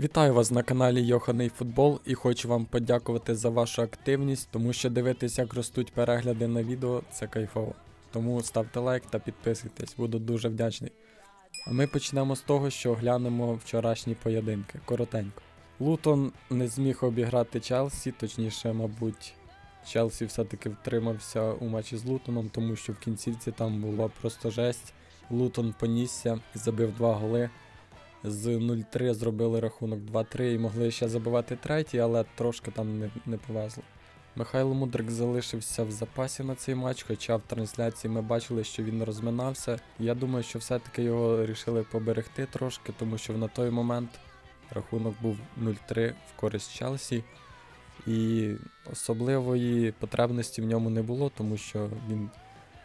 Вітаю вас на каналі Йоханий Футбол і хочу вам подякувати за вашу активність, тому що дивитись, як ростуть перегляди на відео, це кайфово. Тому ставте лайк та підписуйтесь, буду дуже вдячний. А ми почнемо з того, що оглянемо вчорашні поєдинки. Коротенько. Лутон не зміг обіграти Челсі, точніше, мабуть, Челсі все-таки втримався у матчі з Лутоном, тому що в кінцівці там була просто жесть. Лутон понісся і забив два голи. З 0-3 зробили рахунок 2-3 і могли ще забивати третій, але трошки там не, не повезло. Михайло Мудрик залишився в запасі на цей матч, хоча в трансляції ми бачили, що він розминався. Я думаю, що все-таки його вирішили поберегти трошки, тому що на той момент рахунок був 0-3 в користь Челсі. І особливої потребності в ньому не було, тому що він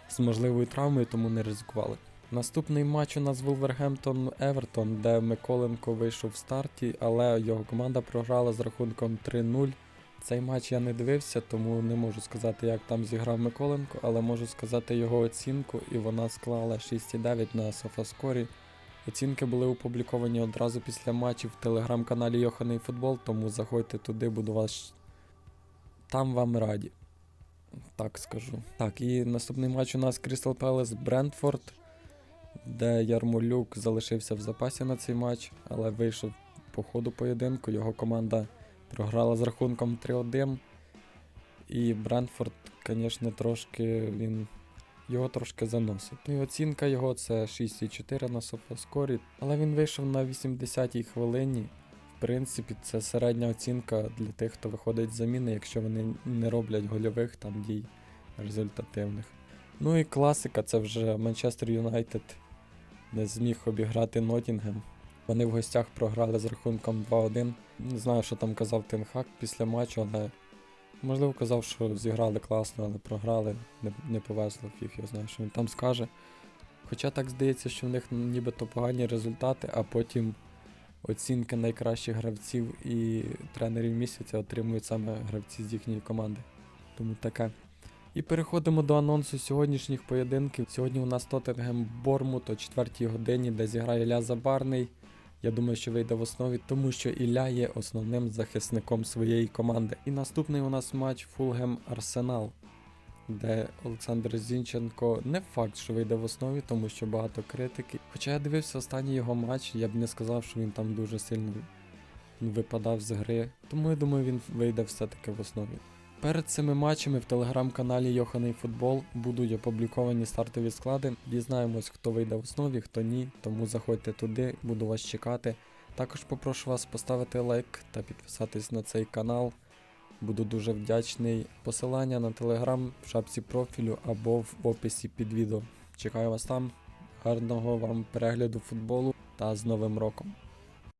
з можливою травмою, тому не ризикували. Наступний матч у нас Вулвергемптон Евертон, де Миколенко вийшов в старті, але його команда програла з рахунком 3-0. Цей матч я не дивився, тому не можу сказати, як там зіграв Миколенко, але можу сказати його оцінку, і вона склала 6,9 на Софаскорі. Оцінки були опубліковані одразу після матчів в телеграм-каналі Йоханий Футбол, тому заходьте туди, буду вас. Там вам раді. Так скажу. Так, і наступний матч у нас Крістал Пелес Брентфорд де Ярмолюк залишився в запасі на цей матч, але вийшов по ходу поєдинку. Його команда програла з рахунком 3-1. І Брентфорд, звісно, трошки він. Його трошки заносить. Ну і оцінка його це 6,4 на софаскорі, але він вийшов на 80-й хвилині. В принципі, це середня оцінка для тих, хто виходить з заміни, якщо вони не роблять гольових там дій результативних. Ну і класика, це вже Манчестер Юнайтед не зміг обіграти Нотінгем. Вони в гостях програли з рахунком 2-1. Не знаю, що там казав Тенхак після матчу, але можливо казав, що зіграли класно, але програли, не, не повезло, фіг я знаю, що він там скаже. Хоча так здається, що в них нібито погані результати, а потім оцінки найкращих гравців і тренерів місяця отримують саме гравці з їхньої команди. Тому таке. І переходимо до анонсу сьогоднішніх поєдинків. Сьогодні у нас Тоттенгем Бормут о 4 годині, де зіграє Ілля Забарний. Я думаю, що вийде в основі, тому що Ілля є основним захисником своєї команди. І наступний у нас матч Фулгем Арсенал, де Олександр Зінченко не факт, що вийде в основі, тому що багато критики. Хоча я дивився останній його матч, я б не сказав, що він там дуже сильно випадав з гри. Тому я думаю, він вийде все-таки в основі. Перед цими матчами в телеграм-каналі Йоханий Футбол будуть опубліковані стартові склади. Дізнаємось, хто вийде в основі, хто ні. Тому заходьте туди, буду вас чекати. Також попрошу вас поставити лайк та підписатись на цей канал. Буду дуже вдячний. Посилання на телеграм в шапці профілю або в описі під відео. Чекаю вас там. Гарного вам перегляду футболу та з Новим роком!